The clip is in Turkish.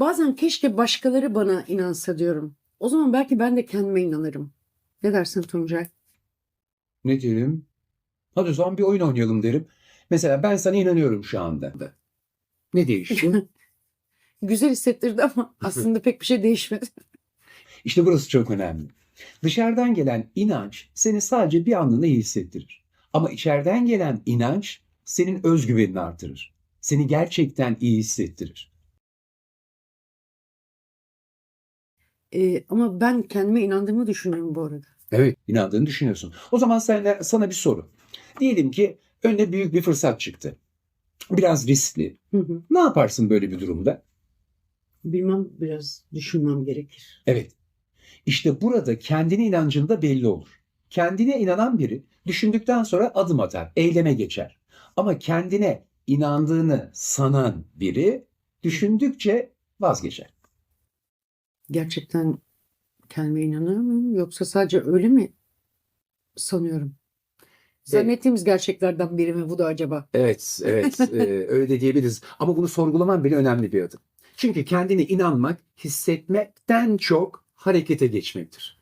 Bazen keşke başkaları bana inansa diyorum. O zaman belki ben de kendime inanırım. Ne dersin Tuncay? Ne diyelim? Hadi o zaman bir oyun oynayalım derim. Mesela ben sana inanıyorum şu anda. Ne değişti? Güzel hissettirdi ama aslında pek bir şey değişmedi. İşte burası çok önemli. Dışarıdan gelen inanç seni sadece bir anlığına iyi hissettirir. Ama içeriden gelen inanç senin özgüvenini artırır. Seni gerçekten iyi hissettirir. Ee, ama ben kendime inandığımı düşünüyorum bu arada. Evet, inandığını düşünüyorsun. O zaman sana, sana bir soru. Diyelim ki önüne büyük bir fırsat çıktı. Biraz riskli. Hı hı. Ne yaparsın böyle bir durumda? Bilmem biraz düşünmem gerekir. Evet. İşte burada kendine inancın da belli olur. Kendine inanan biri düşündükten sonra adım atar, eyleme geçer. Ama kendine inandığını sanan biri düşündükçe vazgeçer. Gerçekten kendime inanıyor muyum? Yoksa sadece öyle mi sanıyorum? Zannettiğimiz gerçeklerden biri mi bu da acaba? Evet, evet, e, öyle de diyebiliriz. Ama bunu sorgulaman bile önemli bir adım. Çünkü kendine inanmak, hissetmekten çok harekete geçmektir.